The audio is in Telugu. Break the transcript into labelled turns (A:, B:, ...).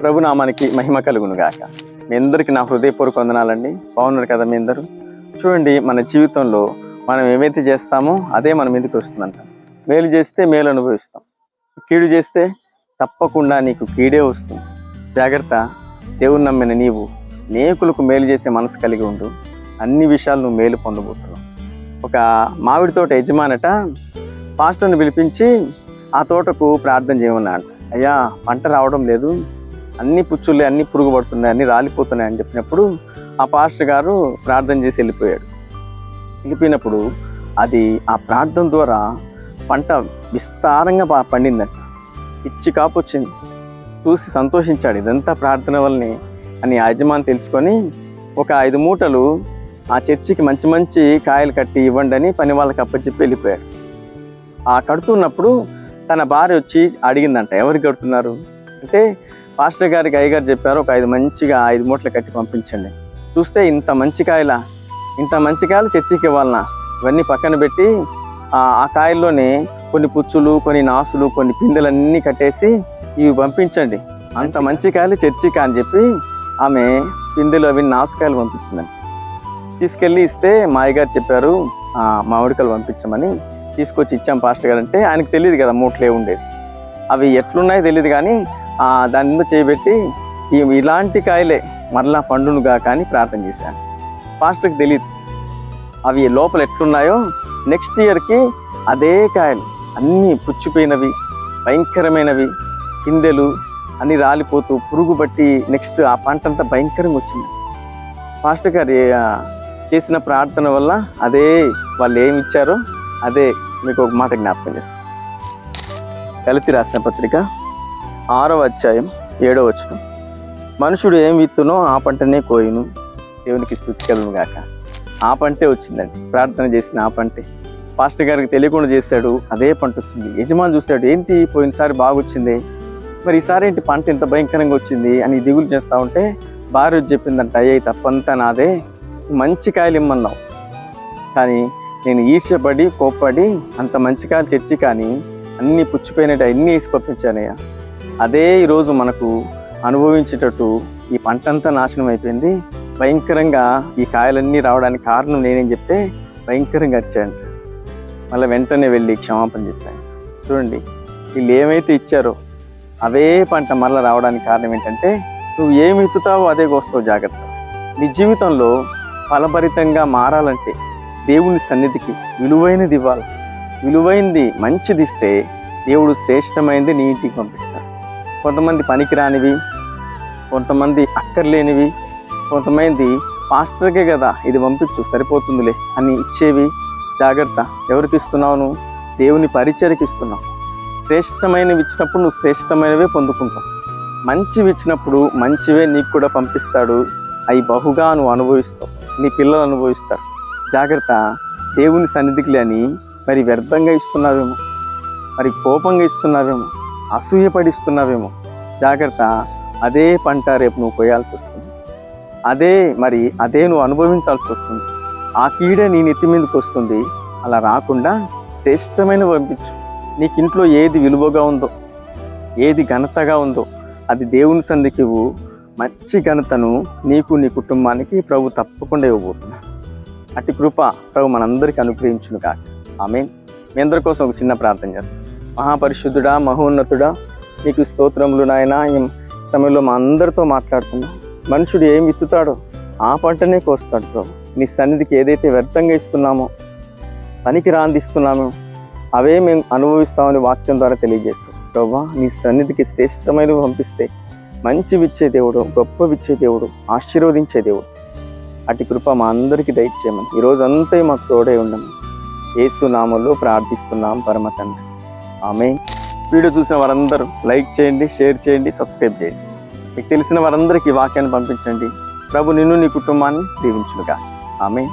A: ప్రభునామానికి మహిమ కలుగును గాక మీ అందరికీ నా హృదయపూర్వక వందనాలండి. బాగున్నారు కదా మీ అందరూ? చూడండి మన జీవితంలో మనం ఏమైతే చేస్తామో అదే మన మీదకి వస్తుందంట. మేలు చేస్తే మేలు అనుభవిస్తాం. కీడు చేస్తే తప్పకుండా నీకు కీడే వస్తుంది. జాగ్రత్త దేవుని నమ్మిన నీవు నేకులకు మేలు చేసే మనసు కలిగి ఉండు. అన్ని విషయాలు నువ్వు మేలు పొందబోతున్నావు. ఒక మామిడి తోట యజమానట పాస్టర్ని పిలిపించి ఆ తోటకు ప్రార్థన చేయమన్నా అంట అయ్యా పంట రావడం లేదు. అన్ని పుచ్చులే అన్ని పురుగు పడుతున్నాయి అన్ని రాలిపోతున్నాయి అని చెప్పినప్పుడు ఆ పాస్టర్ గారు ప్రార్థన చేసి వెళ్ళిపోయాడు. వెళ్ళిపోయినప్పుడు అది ఆ ప్రార్థన ద్వారా పంట విస్తారంగా పండిందంట. పిచ్చి ఇచ్చి కాపు వచ్చింది. చూసి సంతోషించాడు. ఇదంతా ప్రార్థన వల్లనే అని యజమాని తెలుసుకొని ఒక ఐదు మూటలు ఆ చర్చికి మంచి మంచి కాయలు కట్టి ఇవ్వండి అని పని వాళ్ళకి అప్పచెప్పి వెళ్ళిపోయాడు. ఆ కడుతున్నప్పుడు తన భార్య వచ్చి అడిగిందంట ఎవరికి కడుతున్నారు? అంటే పాస్టర్ గారికి అయ్యగారు చెప్పారు ఒక ఐదు మంచిగా ఐదు మూటలు కట్టి పంపించండి. చూస్తే ఇంత మంచి కాయలా? ఇంత మంచి కాయలు చర్చికి ఇవ్వాలనా? ఇవన్నీ పక్కన పెట్టి ఆ కాయల్లోనే కొన్ని పుచ్చులు కొన్ని నాసులు కొన్ని పిందెలన్నీ కట్టేసి ఇవి పంపించండి. అంత మంచి కాయలు చర్చికి అని చెప్పి ఆమె పిందెలు అవి నాసుకాయలు పంపించిందండి. తీసుకెళ్ళి ఇస్తే మా అయ్యగారు చెప్పారు "ఆ, మామిడికాయలు పంపించమని తీసుకొచ్చి ఇచ్చాం పాస్టర్ గారు. అంటే ఆయనకు తెలియదు కదా మూటలే ఉండేది అవి ఎట్లున్నాయో తెలియదు కానీ దాని మీద చేయబెట్టి ఈ ఇలాంటి కాయలే మరలా పండునుగా కానీ ప్రార్థన చేశాను. పాస్టర్కి తెలియదు అవి లోపల ఎట్లున్నాయో నెక్స్ట్ ఇయర్కి అదే కాయలు అన్నీ పుచ్చిపోయినవి భయంకరమైనవి పిందెలు అన్ని రాలిపోతూ పురుగు బట్టి నెక్స్ట్ ఆ పంట అంతా భయంకరంగా వచ్చింది. పాస్టర్ గారు చేసిన ప్రార్థన వల్ల అదే వాళ్ళు ఏమి ఇచ్చారో అదే మీకు ఒక మాట జ్ఞాపకం చేస్తాను. కలిసి రాసిన పత్రిక ఆరవ అధ్యాయం ఏడవ వచనం. మనుషుడు ఏం విత్తునో ఆ పంటనే కోయును. దేవునికి స్థుతికలను గాక. ఆ పంటే వచ్చిందండి. ప్రార్థన చేసిన ఆ పంటే. పాస్టర్ గారికి తెలియకుండా చేశాడు. అదే పంట వచ్చింది. యజమాని చూశాడు. ఏంటి పోయినసారి బాగా వచ్చింది మరి ఈసారి ఏంటి పంట ఇంత భయంకరంగా వచ్చింది అని దిగులు చేస్తా ఉంటే భార్య చెప్పిందంట అయ్యే తప్పంతా నాదే. మంచి కాయలు ఇమ్మన్నావు. కానీ నేను ఈర్ష్యపడి కోప్పడి అంత మంచి కాయలు తెచ్చి కానీ అన్నీ పుచ్చిపోయినట్టు అన్నీ వేసి పంపించానయ్యా. అదే ఈరోజు మనకు అనుభవించేటట్టు ఈ పంట అంతా నాశనం అయిపోయింది. భయంకరంగా ఈ కాయలన్నీ రావడానికి కారణం నేనేం చెప్తే భయంకరంగా వచ్చాయంట మళ్ళీ వెంటనే వెళ్ళి క్షమాపణ చెప్పాను. చూడండి వీళ్ళు ఏమైతే ఇచ్చారో అవే పంట మళ్ళీ రావడానికి కారణం ఏంటంటే నువ్వు ఏమి విత్తుతావో అదే కోస్తావు జాగ్రత్త. నీ జీవితంలో ఫలభరితంగా మారాలంటే దేవుని సన్నిధికి విలువైనది ఇవ్వాలి. విలువైనది మంచిది ఇస్తే దేవుడు శ్రేష్టమైనది నీ ఇంటికి పంపిస్తాడు. కొంతమంది పనికిరానివి కొంతమంది అక్కర్లేనివి కొంతమంది పాస్టర్కే కదా ఇది పంపించు సరిపోతుందిలే అని ఇచ్చేవి. జాగ్రత్త ఎవరికి ఇస్తున్నావు దేవుని పరిచయకి ఇస్తున్నావు. శ్రేష్టమైనవి ఇచ్చినప్పుడు నువ్వు శ్రేష్టమైనవే పొందుకుంటావు. మంచివి ఇచ్చినప్పుడు మంచివే నీకు కూడా పంపిస్తాడు. అవి బహుగా నువ్వు అనుభవిస్తావు. నీ పిల్లలు అనుభవిస్తారు. జాగ్రత్త దేవుని సన్నిధికి అని మరి వ్యర్థంగా ఇస్తున్నావేమో. మరి కోపంగా ఇస్తున్నావేమో. అసూయపడిస్తున్నావేమో. జాగ్రత్త అదే పంట రేపు నువ్వు కోయాల్సి వస్తుంది. అదే మరి అదే నువ్వు అనుభవించాల్సి వస్తుంది. ఆ కీడే నీ నెత్తి మీదకి వస్తుంది. అలా రాకుండా శ్రేష్టమైన పంపించు. నీకు ఇంట్లో ఏది విలువగా ఉందో ఏది ఘనతగా ఉందో అది దేవుని సందికి ఇవ్వు. మంచి ఘనతను నీకు నీ కుటుంబానికి ప్రభు తప్పకుండా ఇవ్వబోతున్నా. అటు కృప ప్రభు మనందరికీ అనుగ్రహించును కాక ఆమె మీ అందరి కోసం ఒక చిన్న ప్రార్థన చేస్తాను మహాపరిశుద్ధుడా మహోన్నతుడా నీకు స్తోత్రములు నాయన. ఈ సమయంలో మా అందరితో మాట్లాడుతున్నాం మనుషుడు ఏం విత్తుతాడో ఆ పంటనే కోస్తాడు ప్రభు. నీ సన్నిధికి ఏదైతే వ్యర్థంగా ఇస్తున్నామో పనికి రాందిస్తున్నామో అవే మేము అనుభవిస్తామని వాక్యం ద్వారా తెలియజేస్తాం. ప్రభా నీ సన్నిధికి శ్రేష్టమైనవి పంపిస్తే మంచి విచ్చే దేవుడు గొప్పవిచ్చే దేవుడు ఆశీర్వదించే దేవుడు. అటు కృప మా అందరికీ దయచేయమని. ఈ మాకు తోడే ఉండము ఏసునామంలో ప్రార్థిస్తున్నాం పరమ తండ్రి. ఆమె. వీడియో చూసిన వారందరూ లైక్ చేయండి షేర్ చేయండి సబ్స్క్రైబ్ చేయండి. మీకు తెలిసిన వారందరికీ వాక్యాన్ని పంపించండి. ప్రభు నిన్ను నీ కుటుంబాన్ని దీవించుగా ఆమె